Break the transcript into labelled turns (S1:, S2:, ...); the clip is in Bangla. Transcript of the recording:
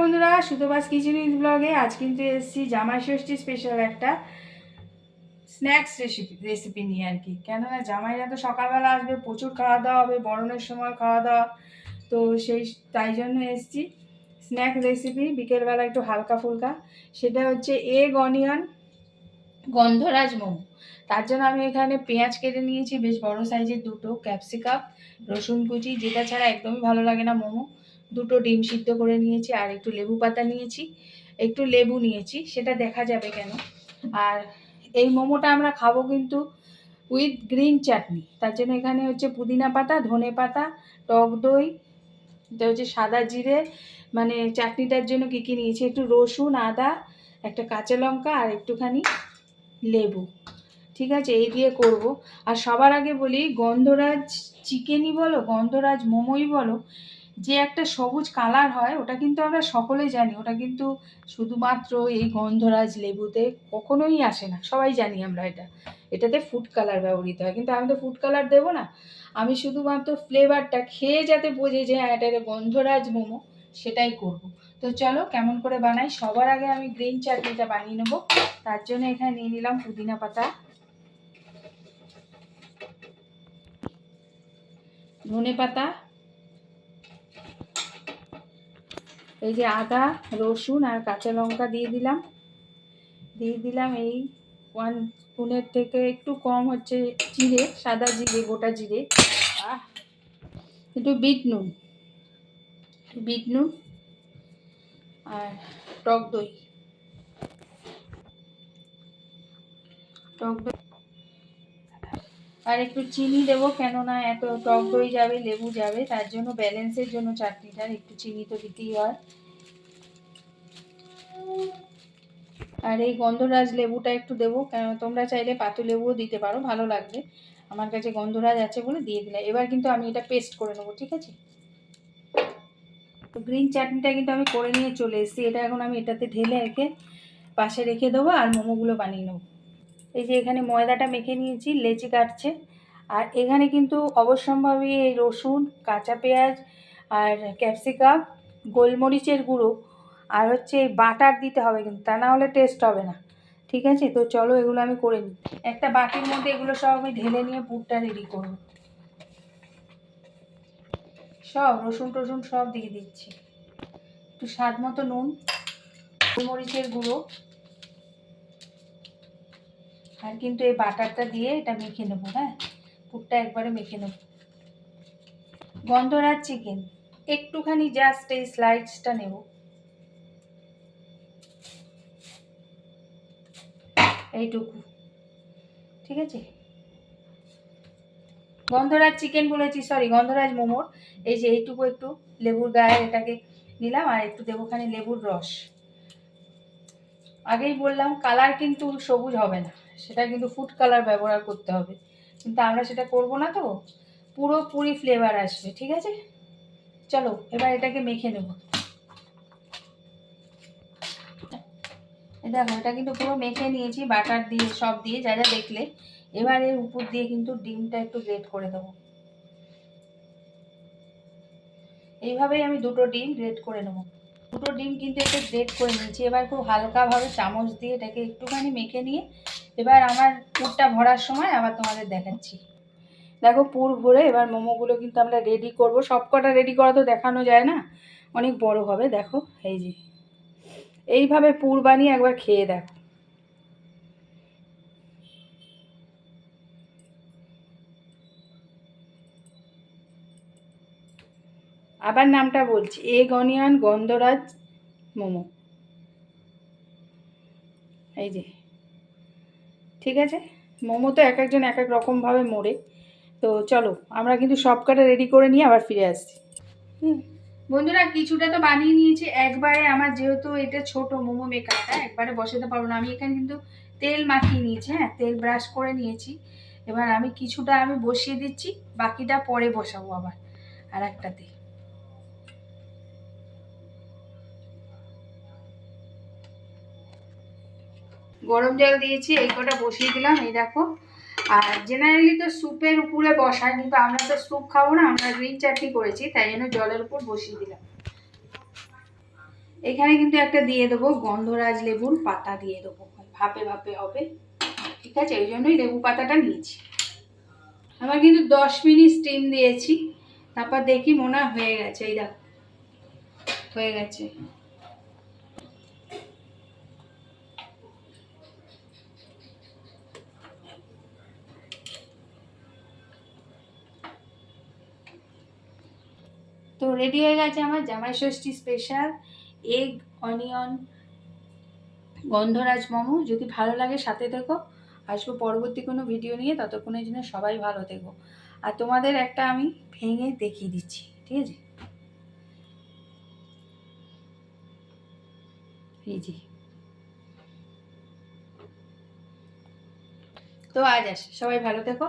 S1: বন্ধুরা, সুতোবাস কিচেন উইথ ব্লগে আজ কিন্তু এসেছি জামাই ষষ্ঠী স্পেশাল একটা স্ন্যাক্স রেসিপি রেসিপি নিয়ে আর কি। কেননা জামাইরা তো সকালবেলা আসবে, প্রচুর খাওয়া দাওয়া হবে, বরণের সময় খাওয়া দাওয়া তো সেই, তাই জন্য এসেছি। স্ন্যাক্স রেসিপি বিকেলবেলা একটু হালকা ফুলকা সেটা হচ্ছে এগ অনিয়ন গন্ধরাজ মোমো। তার জন্য আমি এখানে পেঁয়াজ কেটে নিয়েছি, বেশ বড় সাইজের দুটো ক্যাপসিকাম রসুন কুচি, যেটা ছাড়া একদমই ভালো লাগে না মোমো। দুটো ডিম সিদ্ধ করে নিয়েছি আর একটু লেবু পাতা নিয়েছি, একটু লেবু নিয়েছি, সেটা দেখা যাবে কেন? আর এই মোমোটা আমরা খাব কিন্তু উইথ গ্রিন চাটনি তার জন্য এখানে হচ্ছে পুদিনা পাতা, ধনে পাতা, টক দই, এটা হচ্ছে সাদা জিরে মানে চাটনিটার জন্য কী কী নিয়েছি? একটু রসুন, আদা, একটা কাঁচা লঙ্কা আর একটুখানি লেবু। ঠিক আছে, এই দিয়ে করব। আর সবার আগে বলি, গন্ধরাজ চিকেনই বলো, গন্ধরাজ মোমোই বলো যে একটা সবুজ কালার হয়, ওটা কিন্তু আমরা সকলেই জানি। ওটা কিন্তু শুধুমাত্র এই গন্ধরাজ লেবুতে কখনোই আসে না। সবাই জানি আমরা এটা। এটাতে ফুড কালার ব্যবহৃত হয়। কিন্তু আমি তো ফুড কালার দেবো না। আমি শুধুমাত্র ফ্লেভারটা খেয়ে যাতে বোঝে যে হ্যাঁ এটা গন্ধরাজ মোমো, সেটাই করব। তো চলো, কেমন করে বানাই? সবার আগে আমি গ্রিন চাটনিটা বানিয়ে নেব। তার জন্য এখানে নিয়ে নিলাম পুদিনা পাতা। ধনে পাতা। এই যে আদা, রসুন আর কাঁচা লঙ্কা দিয়ে দিলাম। দিয়ে দিলাম এই ওয়ান স্পুনের থেকে একটু কম হচ্ছে জিরে, সাদা জিরে, গোটা জিরে। একটু বিট নুন বিট নুন আর টক দই। টক দই আর একটু চিনি দেবো, কেননা এত টক দই যাবে, লেবু যাবে, তার জন্য ব্যালেন্সের জন্য চাটনিটার একটু চিনি তো দিতেই হয়। আর এই গন্ধরাজ লেবুটা একটু দেবো, কেন তোমরা চাইলে পাতু লেবুও দিতে পারো, ভালো লাগবে। আমার কাছে গন্ধরাজ আছে বলে দিয়ে দিলাম। এবার কিন্তু আমি এটা পেস্ট করে নেব, ঠিক আছে? তো গ্রিন চাটনিটা কিন্তু আমি করে নিয়ে চলে এসেছি। এটা এখন আমি এটাতে ঢেলে রেখে পাশে রেখে দেবো আর মোমোগুলো বানিয়ে নেব। এই যে এখানে ময়দাটা মেখে নিয়েছি, লেচি কাটছে। আর এখানে কিন্তু অবশ্যম্ভাবী এই রসুন, কাঁচা পেঁয়াজ আর ক্যাপসিকাম, গোলমরিচের গুঁড়ো আর হচ্ছে এই বাটার দিতে হবে কিন্তু, তা না হলে টেস্ট হবে না। ঠিক আছে? তো চলো এগুলো আমি করে নিই। একটা বাটির মধ্যে এগুলো সব আমি ঢেলে নিয়ে পুরটা রেডি করব। সব রসুন টসুন সব দিয়ে দিচ্ছি। একটু স্বাদ মতো নুন, গোলমরিচের গুঁড়ো। আর কিন্তু এই বাটারটা দিয়ে এটা মেখে নেব হ্যাঁ? পুরটা একবারে মেখে নেব। গন্ধরাজ চিকেন একটুখানি জাস্ট এই স্লাইডসটা নেব। এইটুকু, ঠিক আছে? গন্ধরাজ চিকেন বলেছি সরি গন্ধরাজ মোমোর। এই যে এইটুকু একটু লেবুর গায়ে এটাকে নিলাম আর একটু দেবোখানে লেবুর রস। আগেই বললাম কালার কিন্তু সবুজ হবে না। সেটা কিন্তু ফুড কালার ব্যবহার করতে হবে। কিন্তু আমরা সেটা করব না তো। পুরোপুরি ফ্লেভার আসবে, ঠিক আছে? চলো, এবার এটাকে মেখে নেব। দেখো, এটা কিন্তু পুরো মেখে নিয়েছি বাটার দিয়ে, সব দিয়ে, যা যা দেখলে। এবার এর উপর দিয়ে কিন্তু ডিমটা একটু গ্রেট করে দেবো। এইভাবেই আমি দুটো ডিম গ্রেট করে নেব। দুটো ডিম কিন্তু একটু গ্রেট করে নিয়েছি। এবার খুব হালকাভাবে চামচ দিয়ে এটাকে একটুখানি মেখে নিয়ে এবার আমার পুরটা ভরার সময় আবার তোমাদের দেখাচ্ছি। দেখো পুর ভরে এবার মোমোগুলো কিন্তু আমরা রেডি করব। সব কটা রেডি করা তো দেখানো যায় না। অনেক বড় হবে, দেখো, এই যে। এইভাবে পুর বানিয়ে একবার খেয়ে দেখো। আবার নামটা বলছি, এগ, অনিয়ন, গন্ধরাজ, মোমো। এই যে। ঠিক আছে? মোমো তো এক একজন এক এক রকমভাবে মোড়ে। তো চলো, আমরা কিন্তু সব কটা রেডি করে নিয়ে আবার ফিরে আসছি। বন্ধুরা কিছুটা তো বানিয়ে নিয়েছি। একবারে আমার যেহেতু এটা ছোট মোমো মেকারটা একবারে বসাতে পারব না। আমি এখানে কিন্তু তেল মাখিয়ে নিয়েছি হ্যাঁ তেল ব্রাশ করে নিয়েছি। এবার আমি কিছুটা আমি বসিয়ে দিচ্ছি, বাকিটা পরে বসাবো আবার। আর একটাতে গরম জল দিয়েছি, এই কটা বসিয়ে দিলাম, এই দেখো। আর জেনারেলি তো স্যুপের উপরে বসায় কিন্তু আমরা তো স্যুপ খাব না, আমরা গ্রিন চাটনি করেছি, তাই জন্য জলের উপর বসিয়ে দিলাম। এখানে কিন্তু একটা দিয়ে দেবো, গন্ধরাজ লেবুর পাতা দিয়ে দেবো ভাপে ভাপে হবে, ঠিক আছে? ওই জন্যই লেবু পাতাটা নিয়েছি। আমার কিন্তু দশ মিনিট স্টিম দিয়েছি, তারপর দেখি মনে হয়ে গেছে, এই দেখ, হয়ে গেছে। রেডি হয়ে গেছে আমার জামাই ষষ্ঠী স্পেশাল এগ অনিয়ন গন্ধরাজ মোমো, যদি ভালো লাগে সাথে থেকো। আসব পরবর্তী কোনো ভিডিও নিয়ে ততক্ষণের জন্য সবাই ভালো থেকো। আর তোমাদের একটা আমি ভেঙে দেখিয়ে দিচ্ছি, ঠিক আছে? যে। তো আজ আসে, সবাই ভালো থেকো।